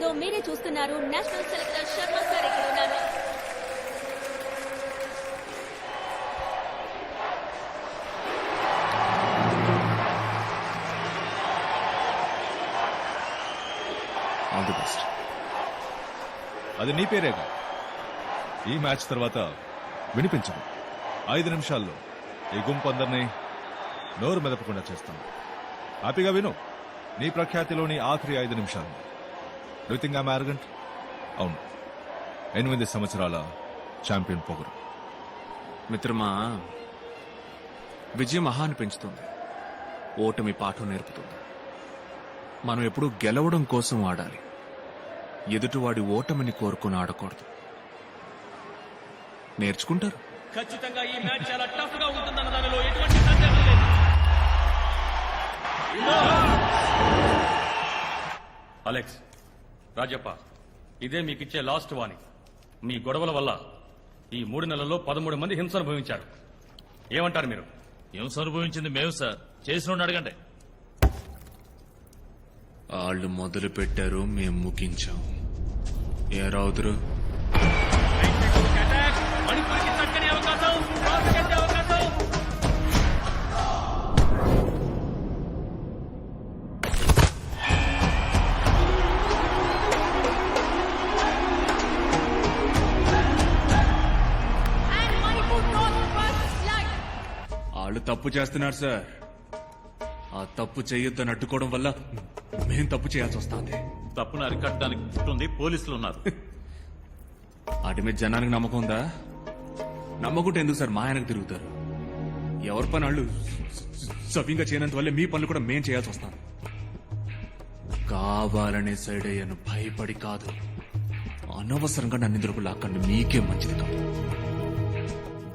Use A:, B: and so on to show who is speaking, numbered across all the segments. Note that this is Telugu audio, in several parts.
A: లేదో మీరే చూస్తున్నారు. నేషనల్ సెలెక్టర్ శర్మ సార్ ఇక్కడ ఉన్నారు.
B: ఆల్ ది బెస్ట్
C: అది నీ పేరేగా ఈ మ్యాచ్ తర్వాత వినిపించదు. ఐదు నిమిషాల్లో ఈ గుంపు అందరినీ నోరు మెదపకుండా చేస్తాను హ్యాపీగా విను. నీ ప్రఖ్యాతిలోని ఆఖరి ఐదు నిమిషాలు. డూయింగ్ ఐమ్ ఆరగంట్ అవును. ఎనిమిది సంవత్సరాల ఛాంపియన్ పొగరు.
B: మిత్రమా విజయం మహాన్ని పెంచుతుంది. ఓటమి పాఠం నేర్పుతుంది. మనం ఎప్పుడూ గెలవడం కోసం ఆడాలి. ఎదుటివాడి ఓటమిని కోరుకుని ఆడకూడదు. నేర్చుకుంటారు.
D: ఖచ్చితంగా ఈ మ్యాచ్ చాలా టఫ్గా ఉంటుందన్న దానిలో ఎటువంటి సందేహం లేదు. అలెక్స్ రాజప్ప ఇదే మీకు ఇచ్చే లాస్ట్ వార్నింగ్ మీ గొడవల వల్ల ఈ మూడు నెలల్లో పదమూడు మంది హింస అనుభవించారు. ఏమంటారు మీరు?
E: హింస అనుభవించింది మేము సార్. చేసిన అడగండి.
B: వాళ్ళు మొదలు పెట్టారు మేము ముగించాం. ఏ రావుదురు తప్పు చేస్తున్నారు సార్ ఆ తప్పు చేయొద్దని అడ్డుకోవడం వల్ల మేం తప్పు చేయాల్సి వస్తుంది.
E: తప్పును అరికట్టడానికి ఉంటుంది పోలీసులు ఉన్నారు.
B: వాటి మీద జనానికి నమ్మకం ఉందా? నమ్మకుంటే ఎందుకు సార్ మా ఆయనకు తిరుగుతారు. ఎవరి పని వాళ్ళు సవ్యంగా చేయనంత వల్లే మీ పనులు కూడా మేం చేయాల్సి వస్తాను కావాలనే సైడ్ అయ్యాను. భయపడి కాదు. అనవసరంగా నన్ను ఇందులోకి లాక్కండి. మీకే మంచిది కాదు.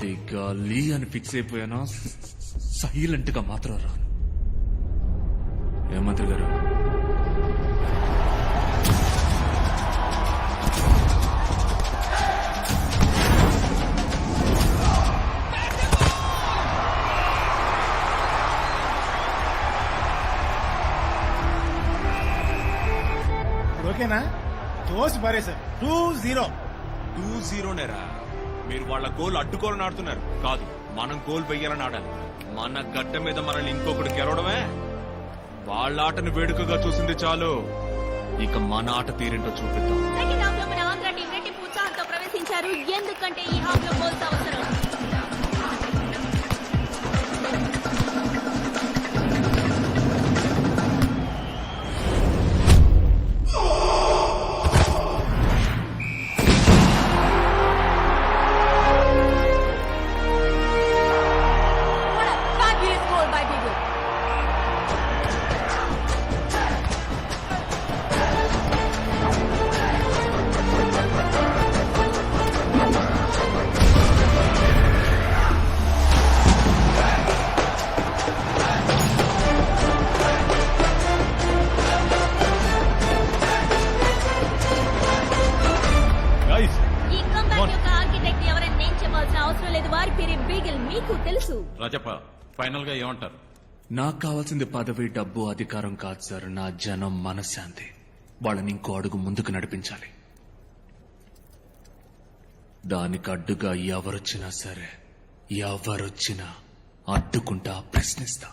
B: దిగాలి అని ఫిక్స్ అయిపోయానా? సైలెంట్గా మాత్రం రాను. ఏమంత్రి గారు.
F: ఓకేనా? తోసి పారేశారు టూ జీరో.
B: టూ జీరోనేరా. మీరు వాళ్ళ గోల్ అడ్డుకోవాలని ఆడుతున్నారు. కాదు. మనం గోల్ వెయ్యాలని ఆడాలి. మన గడ్డ మీద మనల్ని ఇంకొకటి గెలవడమే? వాళ్ళ ఆటను వేడుకగా చూసింది చాలు. ఇక మన ఆట తీరేంటో చూపిద్దాం.
A: సెకండ్ హాఫ్లో మన ఆంధ్ర టీం రెట్టింపు ఉత్సాహంతో ప్రవేశించారు. ఎందుకంటే ఈ హాఫ్లో గోల్స్ అవసరం చెప్పాల్సిన అవసరం లేదు. వారి పేరే బీగిల్. మీకు తెలుసు.
E: రాజప్ప ఫైనల్గా ఏమంటారు?
B: నాకు కావాల్సింది పదవి డబ్బు అధికారం కాదు సార్. నా జనం మనశ్శాంతి. వాళ్ళని ఇంకో అడుగు ముందుకు నడిపించాలి. దానికి అడ్డుగా ఎవరొచ్చినా సరే ఎవరొచ్చినా అడ్డుకుంటా ప్రశ్నిస్తా.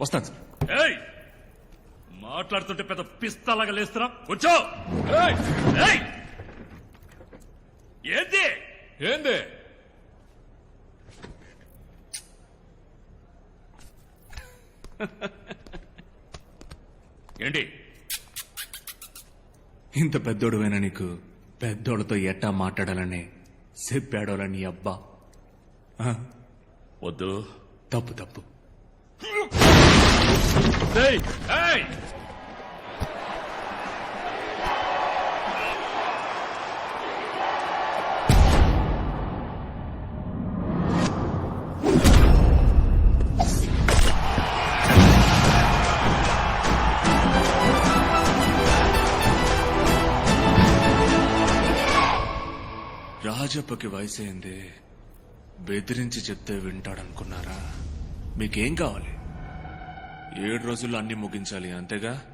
B: వస్తాను సార్.
E: ఏయ్! మాట్లాడుతుంటే పెద్ద పిస్తాలాగా లేస్తున్నా. కూర్చో! ఏయ్! ఏయ్! ఏంది? ఏంది? ఏంటి?
B: ఇంత పెద్దోడువైనా నీకు? పెద్దోళ్ళతో ఎట్టా మాట్లాడాలని చెప్పాడోలా నీ అబ్బా. ఆ,
E: వద్దు.
B: తప్పు తప్పు.
E: ఏయ్! ఏయ్!
B: రాజప్పకి వయసైంది. బెదిరించి చెప్తే వింటాడనుకున్నారా? మీకేం కావాలి? ఏడు రోజుల్లో అన్ని ముగించాలి అంతేగా?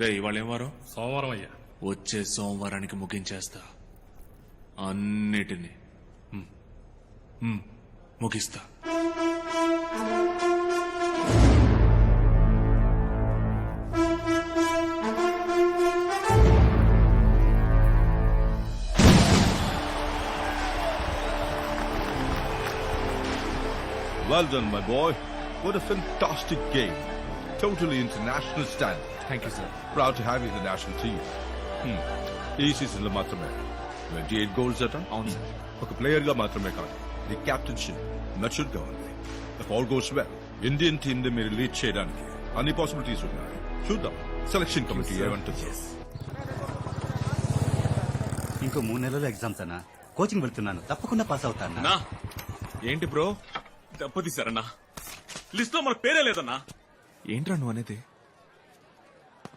B: రే ఇవాళ ఏం వారం?
E: సోమవారం అయ్యా.
B: వచ్చే సోమవారానికి ముగించేస్తా. అన్నిటినీ. ముగిస్తా.
C: Well done, my boy. What a fantastic game. Totally international standard.
B: Thank you sir
C: Proud to have you in the national team. Hmm. ఈ సీజన్లో మాత్రమే ట్వంటీ ఎయిట్ గోల్స్ అట
B: అవును సార్
C: ఒక ప్లేయర్గా మాత్రమే కాదు నీ క్యాప్టెన్షిప్ మెచ్యూర్గా ఉంది ఆల్ గోస్ వెల్ ఇండియన్ టీమ్ని మీరు లీడ్ చేయడానికి అన్ని పాసిబిలిటీస్ ఉన్నాయి చూద్దాం సెలక్షన్ కమిటీ ఏమంటుంది
G: ఇంకో మూడు నెలలు ఎగ్జామ్స్ అన్నా కోచింగ్ వెళ్తున్నాను తప్పకుండా పాస్ అవుతాను
B: నా ఏంటి బ్రో దెబ్బతీశారన్నా లిస్ట్లో మన పేరే లేదన్నా. ఏంట్రా నువ్వు అనేది?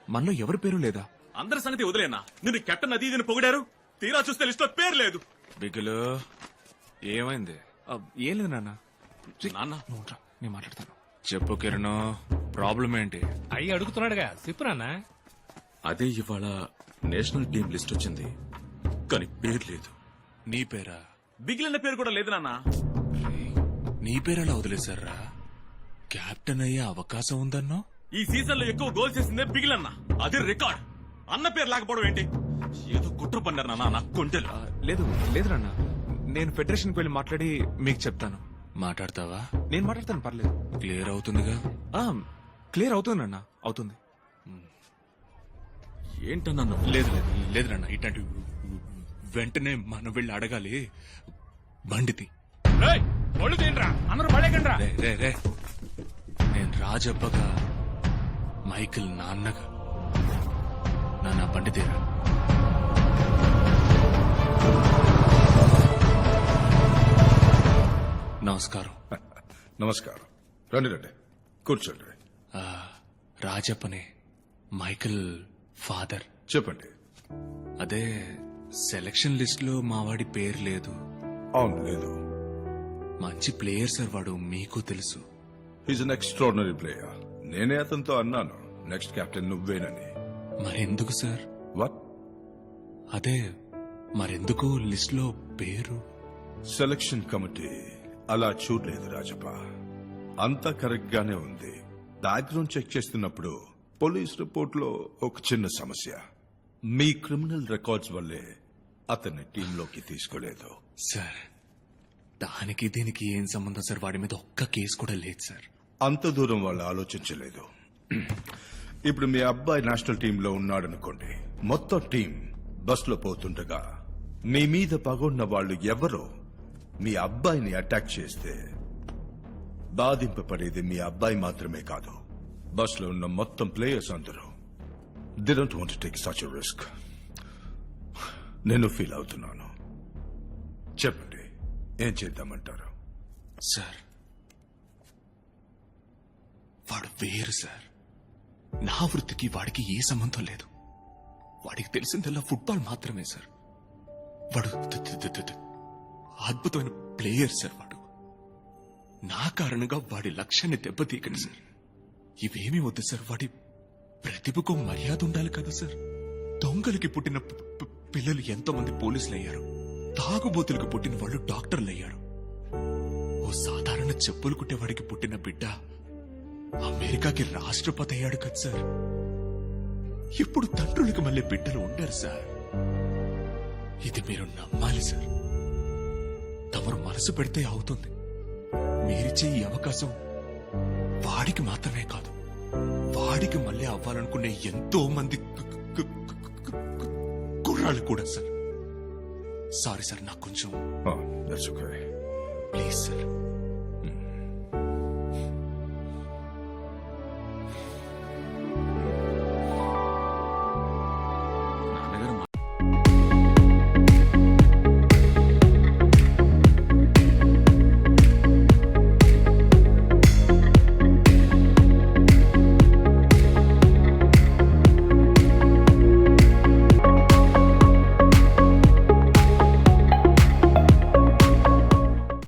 B: మనలో ఎవరి పేరు లేదా? అందరి సంగతి వదిలేనా? నిన్ను కెప్టెన్ అది ఇది పొగిడారు? తీరా చూస్తే లిస్ట్లో పేరు లేదు. బిగులు ఏమైంది? ఏం లేదు నాన్న. నాన్న. నువ్వు నేను మాట్లాడతాను. చెప్పు కిరణ్ ప్రాబ్లం ఏంటి?
H: అయ్యి అడుగుతున్నాడుగా చెప్పు నాన్న.
E: అదే ఇవాళ నేషనల్ టీం లిస్ట్ వచ్చింది. కానీ పేరు లేదు.
B: నీ పేరా?
D: బిగిలిన పేరు కూడా లేదు నాన్న.
B: నీ పేరెలా వదిలేశారా? కెప్టెన్ అయ్యే అవకాశం ఉందన్నో?
D: ఈ సీజన్లో ఎక్కువ గోల్ చేసిందే బిగిలన్న అది రికార్డ్ అన్న పేరు లేకపోవడం ఏంటి? ఏదో కుట్ర పన్నారు నాన్న నా కొంటెలు
B: లేదు లేదు నాన్న. నేను ఫెడరేషన్కి వెళ్ళి మాట్లాడి మీకు చెప్తాను. మాట్లాడతావా? నేను మాట్లాడతాను పర్లేదు. క్లియర్ అవుతుందిగా? క్లియర్ అవుతుంది నాన్న అవుతుంది.
E: ఏంటన్నా?
B: లేదు లేదు. లేదు నాన్న ఇట్లాంటి వెంటనే మనం వెళ్ళి అడగాలి. బండితి
H: ఒళ్ళు తినరా. అందరూ పడేకండ్రా
B: రే రే రే. నేను రాజబ్బగా మైకిల్ నాన్నగా. నాన్న బండి తీరా. నమస్కారం.
C: నమస్కారం. రండి రండి. కూర్చోండి
B: ఆ, రాజప్పనే మైకిల్ ఫాదర్.
C: చెప్పండి.
B: అదే సెలక్షన్ లిస్ట్లో మావాడి పేరు లేదు.
C: అవును లేదు.
B: మంచి ప్లేయర్ సార్ వాడు మీకు తెలుసు.
C: హీస్ అన్ ఎక్స్ట్రాడినరీ ప్లేయర్ నేనే అతనితో అన్నాను. నెక్స్ట్ కెప్టెన్ నువ్వేనని.
B: మరెందుకు సార్?
C: వాట్
B: అదే మరెందుకు లిస్ట్లో పేరు.
C: సెలక్షన్ కమిటీ అలా చూడలేదు రాజప్ప. అంతా కరెక్ట్ గానే ఉంది. బ్యాక్గ్రౌండ్ చెక్ చేస్తున్నప్పుడు పోలీస్ రిపోర్ట్లో ఒక చిన్న సమస్య. మీ క్రిమినల్ రికార్డ్స్ వల్లే అతన్ని టీంలోకి తీసుకోలేదు.
B: సార్ దానికి దీనికి ఏం సంబంధం సార్? వాడి మీద ఒక్క కేసు కూడా లేదు సార్.
C: అంత దూరం వాళ్ళు ఆలోచించలేదు. ఇప్పుడు మీ అబ్బాయి నేషనల్ టీంలో ఉన్నాడనుకోండి మొత్తం టీం బస్లో పోతుండగా మీ మీద పగున్న వాళ్ళు ఎవరో మీ అబ్బాయిని అటాక్ చేస్తే బాధింపబడేది మీ అబ్బాయి మాత్రమే కాదు బస్లో ఉన్న మొత్తం ప్లేయర్స్ అందరూ. They don't want take such risk నేను ఫీల్ అవుతున్నాను. చెప్పండి. ఏం చేద్దామంటారు?
B: సార్. వాడు వేరు సార్. నా వృత్తికి వాడికి ఏ సంబంధం లేదు. వాడికి తెలిసిందల్లా ఫుట్బాల్ మాత్రమే సార్. వాడు అద్భుతమైన ప్లేయర్ సార్ వాడు. నా కారణంగా వాడి లక్ష్యాన్ని దెబ్బతీయకండి సార్. ఇవేమీ వద్దు సార్. వాడి ప్రతిభకు మర్యాద ఉండాలి కదా సార్. దొంగలకి పుట్టిన పిల్లలు ఎంతో మంది పోలీసులు అయ్యారు తాగుబోతులకు పుట్టిన వాళ్ళు డాక్టర్లయ్యారు. ఓ సాధారణ చెప్పులు కుట్టేవాడికి పుట్టిన బిడ్డ అమెరికాకి రాష్ట్రపతి అయ్యాడు కదా సార్. ఇప్పుడు తండ్రులకు మళ్ళీ బిడ్డలు ఉండరు సార్. ఇది మీరు నమ్మాలి సార్. తమరు మనసు పెడితే అవుతుంది. మీరిచ్చే ఈ అవకాశం వాడికి మాత్రమే కాదు. వాడికి మళ్ళీ అవ్వాలనుకునే ఎంతో మంది కుర్రాళ్ళు కూడా సార్. సారీ సార్ నాకు కొంచెం.
C: That's okay
B: please sir